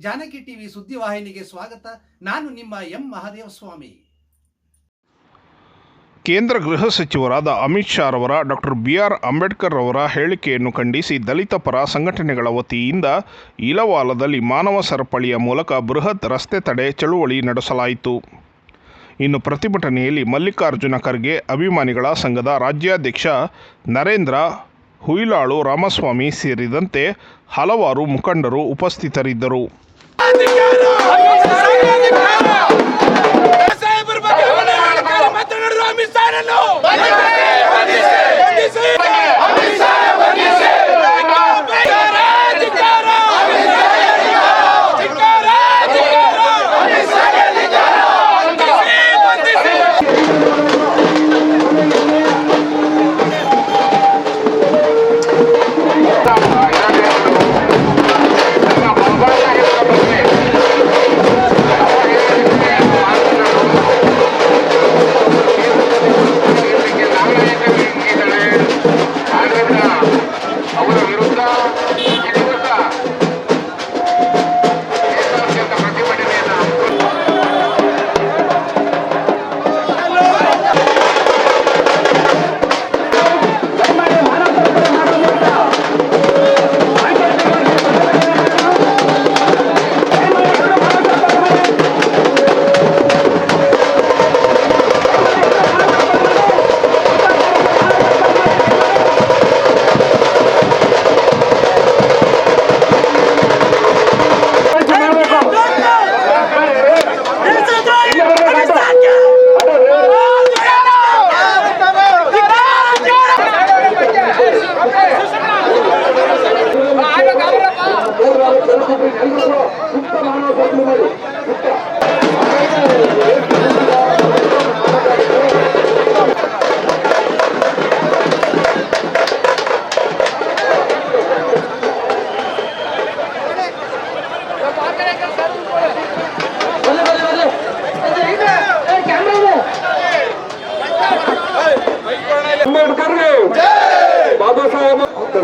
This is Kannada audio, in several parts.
ಜಾನಕಿ ಟಿವಿ ಸುದ್ದಿವಾಹಿನಿಗೆ ಸ್ವಾಗತ. ನಾನು ನಿಮ್ಮ ಎಂ ಮಹಾದೇವ ಸ್ವಾಮಿ. ಕೇಂದ್ರ ಗೃಹ ಸಚಿವರಾದ ಅಮಿತ್ ಶಾ ರವರ, ಡಾಕ್ಟರ್ ಬಿ ಆರ್ ಅಂಬೇಡ್ಕರ್ ರವರ ಹೇಳಿಕೆಯನ್ನು ಖಂಡಿಸಿ ದಲಿತ ಪರ ಸಂಘಟನೆಗಳ ವತಿಯಿಂದ ಇಲವಾಲದಲ್ಲಿ ಮಾನವ ಸರಪಳಿಯ ಮೂಲಕ ಬೃಹತ್ ರಸ್ತೆ ತಡೆ ಚಳುವಳಿ ನಡೆಸಲಾಯಿತು. ಇನ್ನು ಪ್ರತಿಭಟನೆಯಲ್ಲಿ ಮಲ್ಲಿಕಾರ್ಜುನ ಖರ್ಗೆ ಅಭಿಮಾನಿಗಳ ಸಂಘದ ರಾಜ್ಯಾಧ್ಯಕ್ಷ ನರೇಂದ್ರ, ಹುಯಿಲಾಳು ರಾಮಸ್ವಾಮಿ ಸೇರಿದಂತೆ ಹಲವಾರು ಮುಖಂಡರು ಉಪಸ್ಥಿತರಿದ್ದರು. ಸಾಹೇಬರ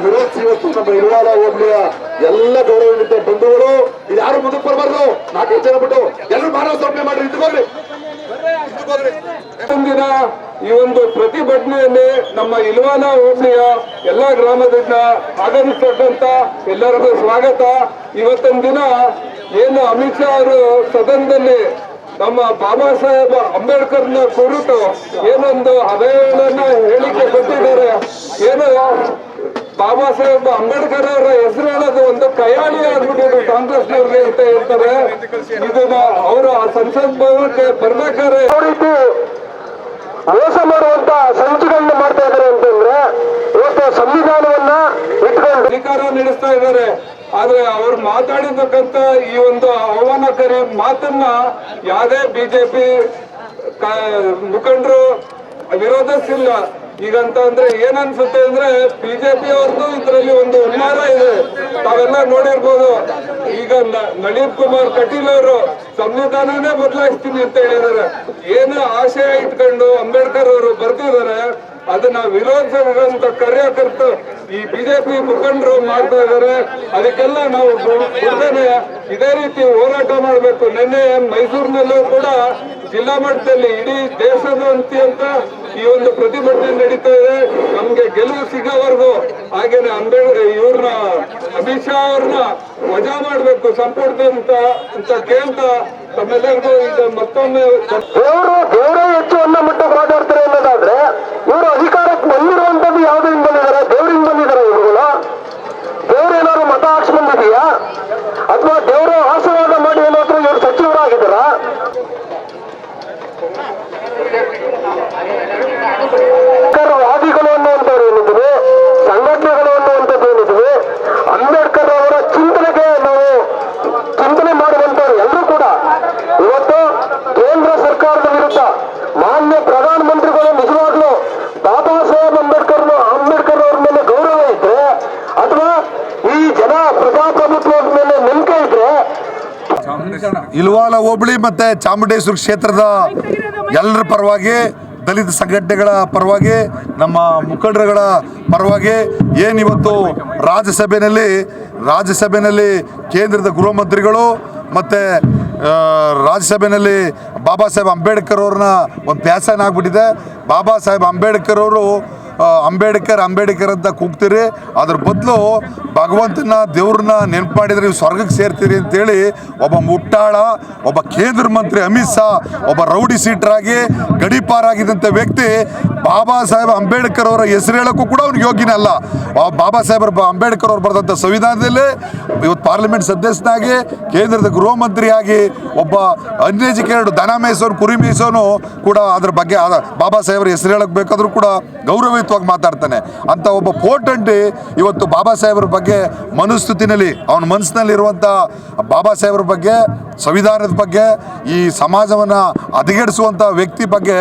ವಿರೋಧಿಸಿ ಇವತ್ತು ನಮ್ಮ ಇರುವಾಲ ಹೋಗ್ಲಿಯ ಎಲ್ಲ ಗೌರವಯುತ ಬಂಧುಗಳು, ಇದು ಯಾರು ಮುಂದಕ್ಕೆ ಬರಬಾರ್ದು? ನಾಲ್ಕೈದು ಜನ ಬಿಟ್ಟು ಎಲ್ಲರೂ ಮಾನವ ಸಮರ್ಪಣೆ ಮಾಡಿ ಇದ್ಕೋಗ್ರಿ ಮುಂದಿನ ಈ ಒಂದು ಪ್ರತಿಭಟನೆಯಲ್ಲಿ ನಮ್ಮ ಇಲ್ವಾನ ಹೋಬಳಿಯ ಎಲ್ಲಾ ಗ್ರಾಮದಿಂದ ಆಗಮಿಸ್ತಕ್ಕಂತ ಎಲ್ಲರಿಗೂ ಸ್ವಾಗತ. ಇವತ್ತಿನ ದಿನ ಏನು ಅಮಿತ್ ಶಾ ಅವರು ಸದನದಲ್ಲಿ ನಮ್ಮ ಬಾಬಾ ಸಾಹೇಬ್ ಅಂಬೇಡ್ಕರ್ನ ಕುರಿತು ಏನೊಂದು ಅವಹೇಳನ ಹೇಳಿಕೆ ಕೊಟ್ಟಿದ್ದಾರೆ. ಏನು ಬಾಬಾ ಸಾಹೇಬ್ ಅಂಬೇಡ್ಕರ್ ಅವರ ಹೆಸರು ಹೇಳೋದು ಒಂದು ಕಯಾಳಿ ಆಗ್ಬಿಟ್ಟಿದ್ರು ಕಾಂಗ್ರೆಸ್ನವ್ರಿಗೆ ಅಂತ ಹೇಳ್ತಾರೆ. ಇದನ್ನ ಅವರು ಆ ಸಂಸತ್ ಭವನಕ್ಕೆ ಬರ್ಬೇಕಾದ್ರೆ ಯಾವ ರೀತಿ ಮೋಸ ಮಾಡುವಂತ ಸಂಚುಗಳನ್ನ ಮಾಡ್ತಾ ಇದ್ದಾರೆ ಅಂತಂದ್ರೆ ಇವತ್ತು ಸಂವಿಧಾನವನ್ನ ಇಟ್ಕೊಂಡು ಅಧಿಕಾರ ನಡೆಸ್ತಾ ಇದ್ದಾರೆ. ಆದ್ರೆ ಅವ್ರು ಮಾತಾಡಿರ್ತಕ್ಕಂತ ಈ ಒಂದು ಅವಮಾನಕಾರಿ ಮಾತನ್ನ ಯಾವುದೇ ಬಿಜೆಪಿ ಮುಖಂಡರು ವಿರೋಧಿಸಿಲ್ಲ. ಈಗಂತ ಅಂದ್ರೆ ಏನ್ ಅನ್ಸುತ್ತೆ ಅಂದ್ರೆ ಬಿಜೆಪಿ ಅವ್ರದ್ದು ಇದ್ರಲ್ಲಿ ಒಂದು ಉನ್ಮಾದ ಇದೆ. ತಾವೆಲ್ಲ ನೋಡಿರ್ಬೋದು. ಈಗ ನ- ನಳಿನ್ ಕುಮಾರ್ ಕಟೀಲ್ ಅವರು ಸಂವಿಧಾನನೇ ಬದಲಾಯಿಸ್ತೀನಿ ಅಂತ ಹೇಳಿದ್ದಾರೆ. ಏನು ಆಶಯ ಇಟ್ಕೊಂಡು ಅಂಬೇಡ್ಕರ್ ಅವರು ಬರ್ತಿದ್ದಾರೆ ಅದನ್ನ ವಿರೋಧಿಸಿದಂತ ಕಾರ್ಯಕರ್ತರು ಈ ಬಿಜೆಪಿ ಮುಖಂಡರು ಮಾಡ್ತಾ ಇದ್ದಾರೆ. ಅದಕ್ಕೆಲ್ಲ ನಾವು ಇದೇ ರೀತಿ ಹೋರಾಟ ಮಾಡಬೇಕು. ನಿನ್ನೆ ಮೈಸೂರಿನಲ್ಲೂ ಕೂಡ ಜಿಲ್ಲಾ ಮಟ್ಟದಲ್ಲಿ ಇಡೀ ಅಂತ ಈ ಒಂದು ಪ್ರತಿಭಟನೆ ನಡೀತಾ ಇದೆ. ನಮ್ಗೆ ಗೆಲುವು ಸಿಗೋವರೆಗೂ ಹಾಗೇನೆ ಅಂಬೇಡ್ಕರ್ ಇವ್ರನ್ನ, ಅಮಿತ್ ಶಾ ಅವ್ರನ್ನ ವಜಾ ಮಾಡ್ಬೇಕು. ಸಂಪುಟದಂತ ಅಂತ ಕೇಳ್ತಾ ತಮ್ಮೆಲ್ಲರಿಗೂ ಈಗ ಮತ್ತೊಮ್ಮೆ ಹೆಚ್ಚು ಅನ್ನ ಮಟ್ಟಕ್ಕೆ ಬಾಬಾ ಅಂಬೇಡ್ಕರ್ ಅಂಬೇಡ್ಕರ್ ಅವ್ರ ಮೇಲೆ ಗೌರವ ಇದ್ರೆ, ಅಥವಾ ಈ ಜನ ಪ್ರಜಾಪ್ರಭುತ್ವದ ಮೇಲೆ ನಂಬಿಕೆ ಇದ್ರೆ ಇಲ್ವಾಲ ಹೋಬಳಿ ಮತ್ತೆ ಚಾಮುಂಡೇಶ್ವರಿ ಕ್ಷೇತ್ರದ ಎಲ್ಲರ ಪರವಾಗಿ, ದಲಿತ ಸಂಘಟನೆಗಳ ಪರವಾಗಿ, ನಮ್ಮ ಮುಖಂಡರುಗಳ ಪರವಾಗಿ ಏನಿವತ್ತು ರಾಜ್ಯಸಭೆಯಲ್ಲಿ ರಾಜ್ಯಸಭೆಯಲ್ಲಿ ಕೇಂದ್ರದ ಗೃಹ ಮಂತ್ರಿಗಳು ಮತ್ತು ರಾಜ್ಯಸಭೆಯಲ್ಲಿ ಬಾಬಾ ಸಾಹೇಬ್ ಅಂಬೇಡ್ಕರ್ ಅವ್ರನ್ನ ಒಂದು ಪ್ಯಾಸನ್ ಆಗಿಬಿಟ್ಟಿದೆ. ಬಾಬಾ ಸಾಹೇಬ್ ಅಂಬೇಡ್ಕರ್ ಅವರು ಅಂಬೇಡ್ಕರ್ ಅಂಬೇಡ್ಕರ್ ಅಂತ ಕೂಗ್ತೀರಿ. ಅದ್ರ ಬದಲು ಭಗವಂತನ ದೇವ್ರನ್ನ ನೆನಪು ಮಾಡಿದರೆ ನೀವು ಸ್ವರ್ಗಕ್ಕೆ ಸೇರ್ತೀರಿ ಅಂತೇಳಿ ಒಬ್ಬ ಮುಟ್ಟಾಳ, ಒಬ್ಬ ಕೇಂದ್ರ ಮಂತ್ರಿ ಅಮಿತ್ ಶಾ, ಒಬ್ಬ ರೌಡಿ ಸೀಟರಾಗಿ ಗಡೀಪಾರಾಗಿದ್ದಂಥ ವ್ಯಕ್ತಿ ಬಾಬಾ ಸಾಹೇಬ್ ಅಂಬೇಡ್ಕರ್ ಅವರ ಹೆಸರು ಹೇಳೋಕ್ಕೂ ಕೂಡ ಅವ್ನಿಗೆ ಯೋಗ್ಯನೇ ಅಲ್ಲ. ಬಾಬಾ ಸಾಹೇಬ್ ಅಂಬೇಡ್ಕರ್ ಅವ್ರು ಬರೆದಂಥ ಸಂವಿಧಾನದಲ್ಲಿ ಇವತ್ತು ಪಾರ್ಲಿಮೆಂಟ್ ಸದಸ್ಯನಾಗಿ, ಕೇಂದ್ರದ ಗೃಹ ಮಂತ್ರಿಯಾಗಿ ಒಬ್ಬ ಅನ್ಎಜುಕೇಟೆಡ್ ದನ ಮೇಯಿಸೋನು ಕುರಿ ಮೇಯಿಸೋನು ಕೂಡ ಅದ್ರ ಬಗ್ಗೆ ಬಾಬಾ ಸಾಹೇಬ್ರ ಹೆಸರು ಹೇಳಕ್ ಬೇಕಾದರೂ ಕೂಡ ಗೌರವಯುತವಾಗಿ ಮಾತಾಡ್ತಾನೆ. ಅಂತ ಒಬ್ಬ ಪೋರ್ಟೆಂಟ್ ಇವತ್ತು ಬಾಬಾ ಸಾಹೇಬ್ರ ಬಗ್ಗೆ ಮನುಸ್ಥಿತಿನಲ್ಲಿ, ಅವನ ಮನಸ್ಸಿನಲ್ಲಿರುವಂಥ ಬಾಬಾ ಸಾಹೇಬ್ರ ಬಗ್ಗೆ, ಸಂವಿಧಾನದ ಬಗ್ಗೆ, ಈ ಸಮಾಜವನ್ನು ಹದಗೆಡಿಸುವಂಥ ವ್ಯಕ್ತಿ ಬಗ್ಗೆ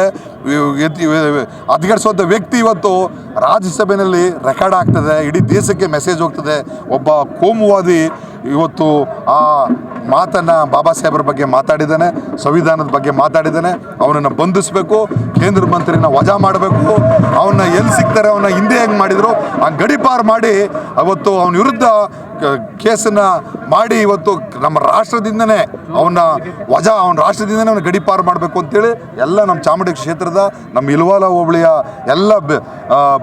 ಹದಗೆಡಿಸುವಂಥ ವ್ಯಕ್ತಿ ಇವತ್ತು ರಾಜ್ಯಸಭೆಯಲ್ಲಿ ರೆಕಾರ್ಡ್ ಆಗ್ತದೆ, ಇಡೀ ದೇಶಕ್ಕೆ ಮೆಸೇಜ್ ಹೋಗ್ತದೆ. ಒಬ್ಬ ಕೋಮುವಾದಿ ಇವತ್ತು ಆ ಮಾತನ್ನು ಬಾಬಾ ಸಾಹೇಬ್ರ ಬಗ್ಗೆ ಮಾತಾಡಿದ್ದಾನೆ, ಸಂವಿಧಾನದ ಬಗ್ಗೆ ಮಾತಾಡಿದ್ದಾನೆ. ಅವನನ್ನು ಬಂಧಿಸಬೇಕು, ಕೇಂದ್ರ ಮಂತ್ರಿನ ವಜಾ ಮಾಡಬೇಕು. ಅವನ್ನ ಎಲ್ಲಿ ಸಿಗ್ತಾರೆ, ಅವನ್ನ ಹಿಂದೆ ಹೆಂಗೆ ಮಾಡಿದ್ರು, ಆ ಗಡಿಪಾರು ಮಾಡಿ ಅವತ್ತು ಅವನ ವಿರುದ್ಧ ಕೇಸನ್ನ ಮಾಡಿ ಇವತ್ತು ನಮ್ಮ ರಾಷ್ಟ್ರದಿಂದನೇ ಅವನ್ನ ವಜಾ ಅವನ ರಾಷ್ಟ್ರದಿಂದನೇ ಅವನ ಗಡಿಪಾರು ಮಾಡಬೇಕು ಅಂತೇಳಿ ಎಲ್ಲ ನಮ್ಮ ಚಾಮುಂಡಿ ಕ್ಷೇತ್ರದ ನಮ್ಮ ಇಲ್ವಾಲ ಹೋಬಳಿಯ ಎಲ್ಲ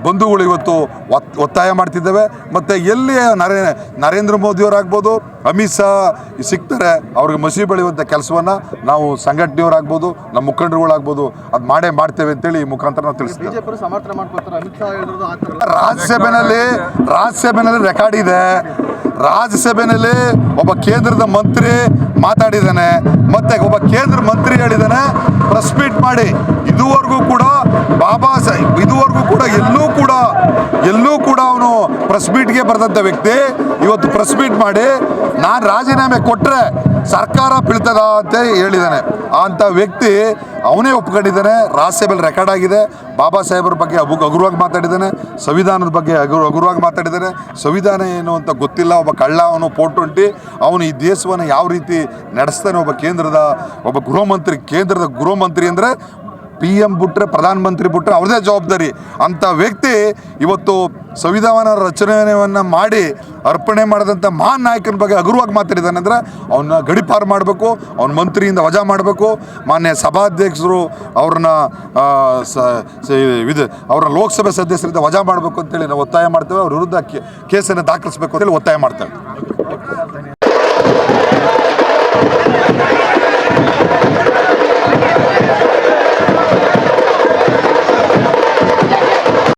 ಬಂಧುಗಳು ಇವತ್ತು ಒತ್- ಒತ್ತಾಯ ಮಾಡ್ತಿದ್ದೇವೆ. ಮತ್ತು ಎಲ್ಲಿ ನರೇ ನರೇಂದ್ರ ಮೋದಿಯವರಾಗ್ಬೋದು ಅಮಿತ್ ಶಾ ಸಿಗ್ತಾರೆ ಅವ್ರಿಗೆ ಮಸಿ ಬೆಳೆಯುವಂಥ ಕೆಲಸವನ್ನು ನಾವು ಸಂಘಟನೆಯವರಾಗ್ಬೋದು ನಮ್ಮ ಮುಖಂಡರುಗಳಾಗ್ಬೋದು ಅದು ಮಾಡೇ ಮಾಡ್ತೇವೆ ಅಂತೇಳಿ ಈ ಮುಖಾಂತರ ನಾವು ತಿಳಿಸ್ತೇವೆ ರಾಜ್ಯಸಭೆಯಲ್ಲಿ ರಾಜ್ಯಸಭೆಯಲ್ಲಿ ರೆಕಾರ್ಡ್ ಇದೆ. ರಾಜ್ಯಸಭೆಯಲ್ಲಿ ಒಬ್ಬ ಕೇಂದ್ರದ ಮಂತ್ರಿ ಮಾತಾಡಿದ್ದಾನೆ. ಮತ್ತೆ ಒಬ್ಬ ಕೇಂದ್ರ ಮಂತ್ರಿ ಹೇಳಿದ್ದಾನೆ ಪ್ರೆಸ್ ಮೀಟ್ ಮಾಡಿ. ಇದುವರೆಗೂ ಕೂಡ ಬಾಬಾ ಸಾಹೇಬ್, ಇದುವರೆಗೂ ಕೂಡ ಎಲ್ಲೂ ಪ್ರೆಸ್ ಮೀಟ್ಗೆ ಬರೆದಂಥ ವ್ಯಕ್ತಿ ಇವತ್ತು ಪ್ರೆಸ್ ಮೀಟ್ ಮಾಡಿ, ನಾನು ರಾಜೀನಾಮೆ ಕೊಟ್ಟರೆ ಸರ್ಕಾರ ಬೀಳ್ತದ ಅಂತ ಹೇಳಿದ್ದಾನೆ ಅಂಥ ವ್ಯಕ್ತಿ ಅವನೇ ಒಪ್ಕೊಂಡಿದ್ದಾನೆ. ರಾಜ್ಯಸಭೆಯಲ್ಲಿ ರೆಕಾರ್ಡ್ ಆಗಿದೆ. ಬಾಬಾ ಸಾಹೇಬ್ರ ಬಗ್ಗೆ ಅಬು ಹಗುರವಾಗಿ ಮಾತಾಡಿದ್ದಾನೆ. ಸಂವಿಧಾನದ ಬಗ್ಗೆ ಹಗುರು ಹಗುರವಾಗಿ ಮಾತಾಡಿದ್ದಾನೆ. ಸಂವಿಧಾನ ಏನು ಅಂತ ಗೊತ್ತಿಲ್ಲ. ಒಬ್ಬ ಕಳ್ಳ ಅವನು ಪೋಟೊಂಟಿ ಅವನು ಈ ದೇಶವನ್ನು ಯಾವ ರೀತಿ ನಡೆಸ್ತಾನೆ? ಒಬ್ಬ ಕೇಂದ್ರದ ಒಬ್ಬ ಗೃಹ ಮಂತ್ರಿ ಕೇಂದ್ರದ ಗೃಹ ಮಂತ್ರಿ ಅಂದರೆ ಪಿ ಎಂ ಬಿಟ್ರೆ, ಪ್ರಧಾನಮಂತ್ರಿ ಬಿಟ್ರೆ ಅವ್ರದೇ ಜವಾಬ್ದಾರಿ. ಅಂಥ ವ್ಯಕ್ತಿ ಇವತ್ತು ಸಂವಿಧಾನ ರಚನೆಯನ್ನು ಮಾಡಿ ಅರ್ಪಣೆ ಮಾಡಿದಂಥ ಮಹಾನ್ ನಾಯಕನ ಬಗ್ಗೆ ಹಗುರವಾಗಿ ಮಾತಾಡಿದ್ದಾನೆ ಅಂದರೆ ಅವನ್ನ ಗಡಿಪಾರು ಮಾಡಬೇಕು, ಅವ್ನ ಮಂತ್ರಿಯಿಂದ ವಜಾ ಮಾಡಬೇಕು. ಮಾನ್ಯ ಸಭಾಧ್ಯಕ್ಷರು ಅವ್ರನ್ನ ಇದು, ಅವ್ರನ್ನ ಲೋಕಸಭೆ ಸದಸ್ಯರಿಂದ ವಜಾ ಮಾಡಬೇಕು ಅಂತೇಳಿ ನಾವು ಒತ್ತಾಯ ಮಾಡ್ತೇವೆ. ಅವ್ರ ವಿರುದ್ಧ ಕೇಸನ್ನು ದಾಖಲಿಸಬೇಕು ಅಂತೇಳಿ ಒತ್ತಾಯ ಮಾಡ್ತೇವೆ.